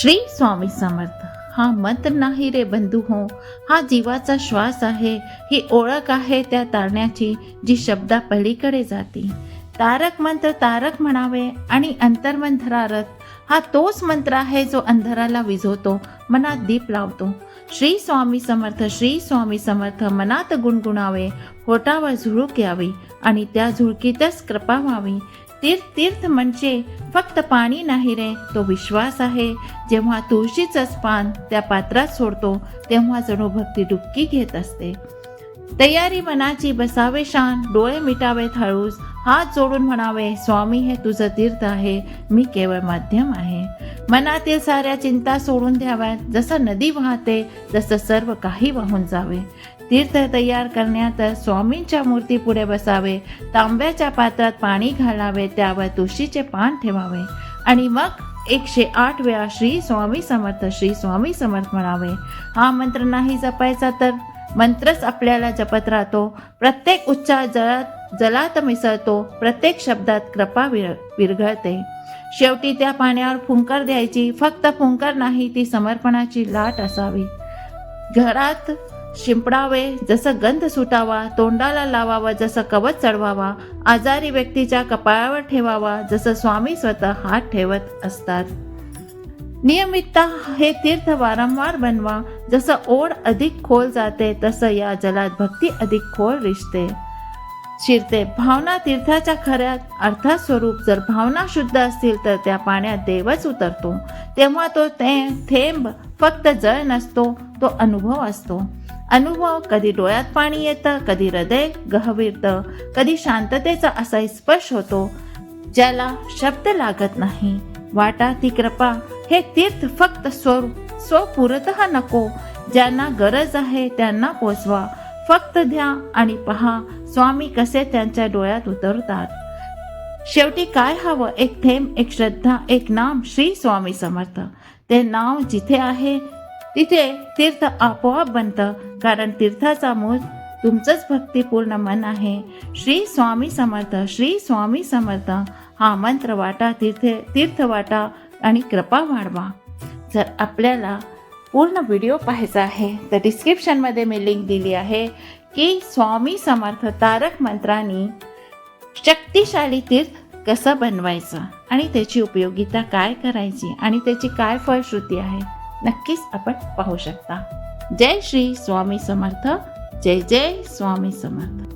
श्री स्वामी समर्थ हा मंत्र नाही रे बंधू हो. हा जीवाचा श्वास आहे. ही ओळख आहे त्या तारण्याची जी शब्दा पलीकडे जाते. तारक मंत्र तारक म्हणावे आणि अंतर्मन धरारत हा तोच मंत्र आहे जो अंधाराला विझवतो मनात दीप लावतो. श्री स्वामी समर्थ श्री स्वामी समर्थ मनात गुणगुणावे होटावर झुळूक यावी आणि त्या झुळकीतच कृपा व्हावी. तीर्थ तीर्थ म्हणजे फक्त पाणी नाही रे तो विश्वास आहे. जेव्हा तुळशीचंच पान त्या पात्रात सोडतो तेव्हा जणू भक्ती डुबकी घेत असते. तयारी मनाची बसावे शान डोळे मिटावे थळूस हात जोडून म्हणावे स्वामी हे तुझं तीर्थ आहे. मी केवळ माध्यम आहे. मनातील साऱ्या चिंता सोडून द्याव्यात. जसं नदी वाहते तसं सर्व काही वाहून जावे. तीर्थ तयार करण्यात स्वामींच्या मूर्ती पुढे बसावे. तांब्याच्या पात्रात पाणी घालावे त्यावर तुळशीचे पान ठेवावे. आणि मग एकशे आठ वेळा श्री स्वामी समर्थ श्री स्वामी समर्थ म्हणावे. हा मंत्र नाही जपायचा तर? मंत्रच आपल्याला जपत राहतो. प्रत्येक उच्चार जळत जलात मिसळतो प्रत्येक शब्दात कृपा विर विरघळते. शेवटी त्या पाण्यावर फुंकर द्यायची फक्त फुंकर नाही ती समर्पणाची लाट असावी. घरात शिंपडावे जसं गंध सुटावा तोंडाला लावावा जसं कवच चढवावा आजारी व्यक्तीच्या कपाळावर ठेवावा जसं स्वामी स्वतः हात ठेवत असतात. नियमितता हे तीर्थ वारंवार बनवा जसं ओढ अधिक खोल जाते तसं या जलात भक्ती अधिक खोल रिश्ते. शिरते. भावना तीर्थाच्या खऱ्या अर्थात स्वरूप जर भावना शुद्ध असतील तर त्या पाण्यात देवच उतरतो. तेव्हा तो ते थेंब फक्त जळ नसतो तो अनुभव असतो. अनुभव कधी डोळ्यात पाणी येतं कधी हृदय गहविरतं कधी शांततेचा असा स्पर्श होतो ज्याला शब्द लागत नाही. वाटा ती कृपा हे तीर्थ फक्त स्व स्वपुरत नको. ज्यांना गरज आहे त्यांना पोचवा. फक्त द्या आणि पहा स्वामी कसे त्यांच्या डोळ्यात उतरतात? शेवटी काय हवं? एक थेंब एक श्रद्धा एक नाम श्री स्वामी समर्थ. ते नाव जिथे आहे तिथे तीर्थ आपोआप बनतं कारण तीर्थाचा मूळ तुमचंच भक्तिपूर्ण मन आहे. श्री स्वामी समर्थ श्री स्वामी समर्थ हा मंत्र वाटा तीर्थे तीर्थ वाटा आणि कृपा वाढवा. जर आपल्याला पूर्ण व्हिडिओ पाहायचा आहे तर डिस्क्रिप्शनमध्ये मी लिंक दिली आहे. की स्वामी समर्थ तारक मंत्रांनी शक्तिशाली तीर्थ कसं बनवायचं आणि त्याची उपयोगिता काय करायची आणि त्याची काय फलश्रुती आहे नक्कीच आपण पाहू शकता. जय श्री स्वामी समर्थ. जय जय स्वामी समर्थ.